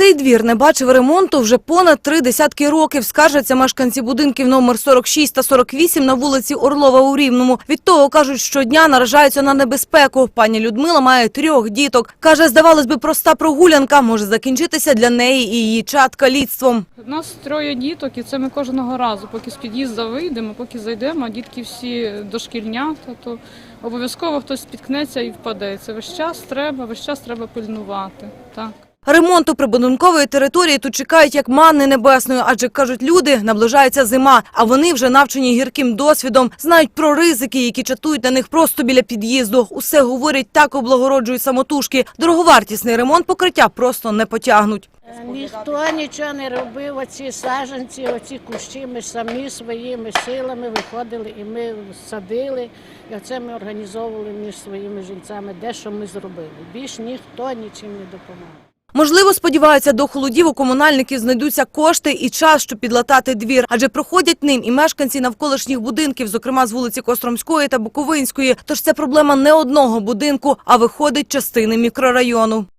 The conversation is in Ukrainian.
Цей двір не бачив ремонту вже понад три десятки років. Скаржаться мешканці будинків номер 46 та 48 на вулиці Орлова у Рівному. Від того, кажуть, щодня наражаються на небезпеку. Пані Людмила має трьох діток. Каже, здавалось би, проста прогулянка може закінчитися для неї і її чад каліцтвом. У нас троє діток, і це ми кожного разу, поки з під'їзду вийдемо, поки зайдемо, дітки всі дошкільнята, то обов'язково хтось спіткнеться і впаде. Це весь час треба, весь час треба пильнувати. Так. Ремонту прибудинкової території тут чекають як манни небесної, адже, кажуть люди, наближається зима, а вони вже навчені гірким досвідом, знають про ризики, які чатують на них просто біля під'їзду. Усе говорять, так облагороджують самотужки. Дороговартісний ремонт покриття просто не потягнуть. Е, Ніхто нічого не робив, оці саджанці, оці кущі ми самі своїми силами виходили і ми садили. І оце ми організовували між своїми жінцями, де що ми зробили. Більш ніхто нічим не допомагав. Можливо, сподіваються, до холодів у комунальників знайдуться кошти і час, щоб підлатати двір, адже проходять ним і мешканці навколишніх будинків, зокрема з вулиці Костромської та Буковинської. Тож це проблема не одного будинку, а виходить частини мікрорайону.